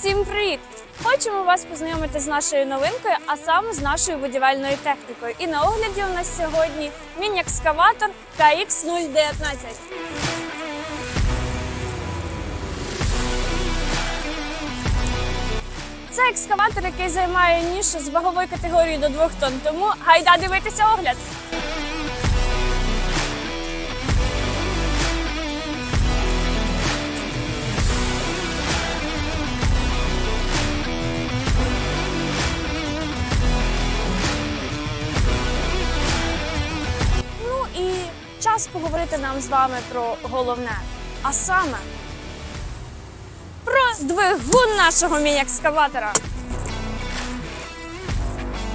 Всім привіт! Хочемо вас познайомити з нашою новинкою, а саме з нашою будівельною технікою. І на огляді у нас сьогодні міні-екскаватор KX019. Це екскаватор, який займає нішу з ваговою категорією до 2 тонн. Тому гайда дивитися огляд. Час поговорити нам з вами про головне, а саме про двигун нашого міні-екскаватора.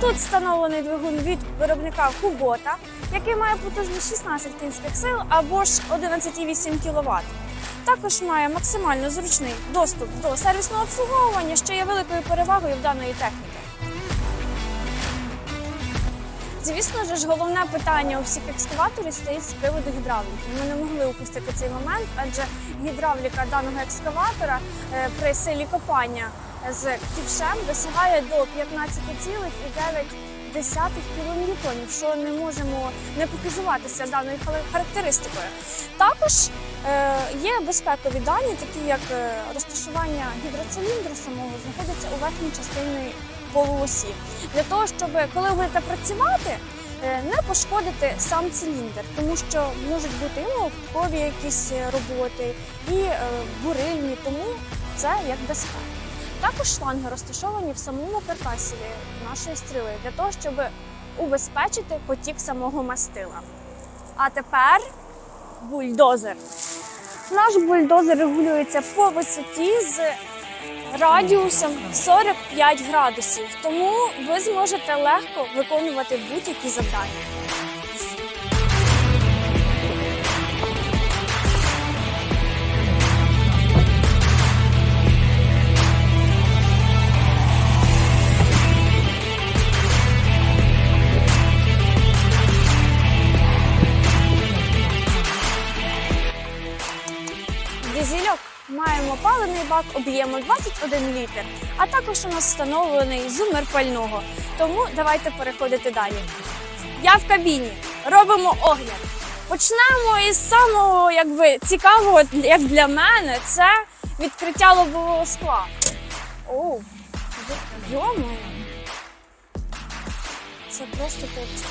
Тут встановлений двигун від виробника Кубота, який має потужність 16 кінських сил або ж 11,8 кВт. Також має максимально зручний доступ до сервісного обслуговування, що є великою перевагою в даної техніки. Звісно ж, головне питання у всіх екскаваторів стоїть з приводу гідравліки. Ми не могли упустити цей момент, адже гідравліка даного екскаватора е, при силі копання з ківшем досягає до 15,9 кілоньютонів, що не можемо не показуватися даною характеристикою. Також е, є безпекові дані, такі як е, розташування гідроциліндру самого знаходиться у верхній частині полуосі. Для того, щоб коли будете працювати, е, не пошкодити сам циліндр, тому що можуть бути і наукові якісь е, роботи, і е, бурильні, тому це як безпека. Також шланги розташовані в самому каркасі нашої стріли для того, щоб убезпечити потік самого мастила. А тепер бульдозер. Наш бульдозер регулюється по висоті з радіусом 45 градусів, тому ви зможете легко виконувати будь-які завдання. Дизельок маємо паливний бак об'ємом 21 літр, а також у нас встановлений зумер пального. Тому давайте переходити далі. Я в кабіні. Робимо огляд. Почнемо із самого якби, цікавого, як для мене, це відкриття лобового скла. Оу, йому. Це просто тут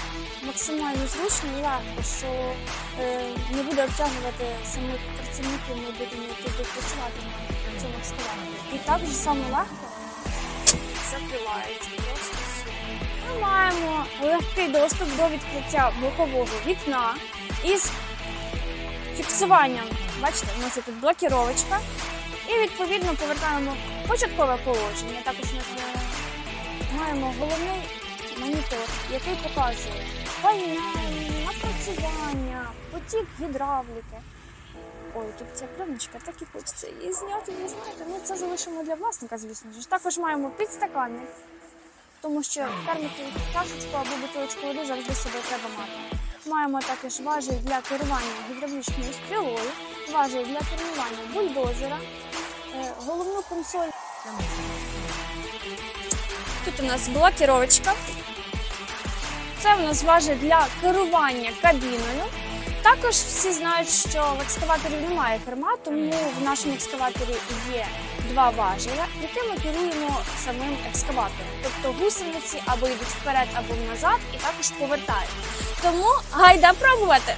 максимально зручно і легко, що е, не буде обтягувати самих працівників, ми будемо будуть працювати на цьому екскаваторі. І так же само легко закривається. Просто супер. Ми маємо легкий доступ до відкриття бокового вікна із фіксуванням. Бачите, у нас є тут блокіровочка. І відповідно повертаємо початкове положення. Також є маємо головний монітор, який показує пальне, напрацювання, потік гідравліки. Ой, тут ця пленочка, так і хочеться її зняти, ви знаєте. Ну це залишимо для власника, звісно ж. Також маємо підстаканник, тому що терміки чашечку або бутилочку води завжди собою треба мати. Маємо також важіль для керування гідравлічною стрілою, важіль для керування бульдозера, е, головну консоль. Тут у нас блокіровочка. Це у нас важить для керування кабіною. Також всі знають, що в екскаваторі немає керма, тому в нашому екскаваторі є два важеля, якими керуємо самим екскаватором. Тобто гусениці або йдуть вперед, або назад, і також повертають. Тому гайда пробувати.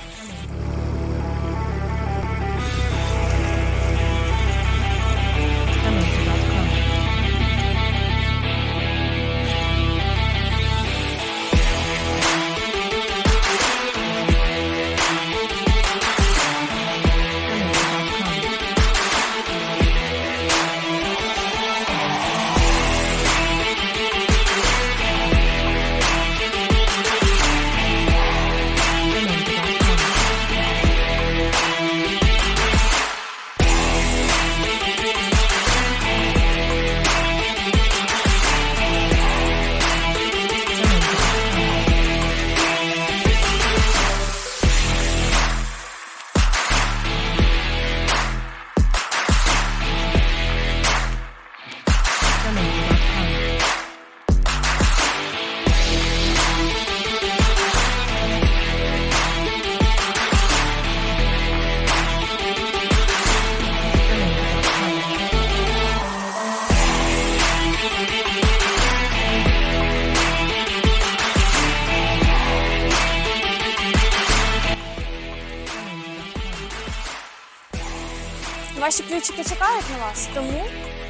Ваші ключики чекають на вас. Тому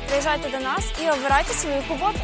приїжджайте до нас і обирайте свою куботу.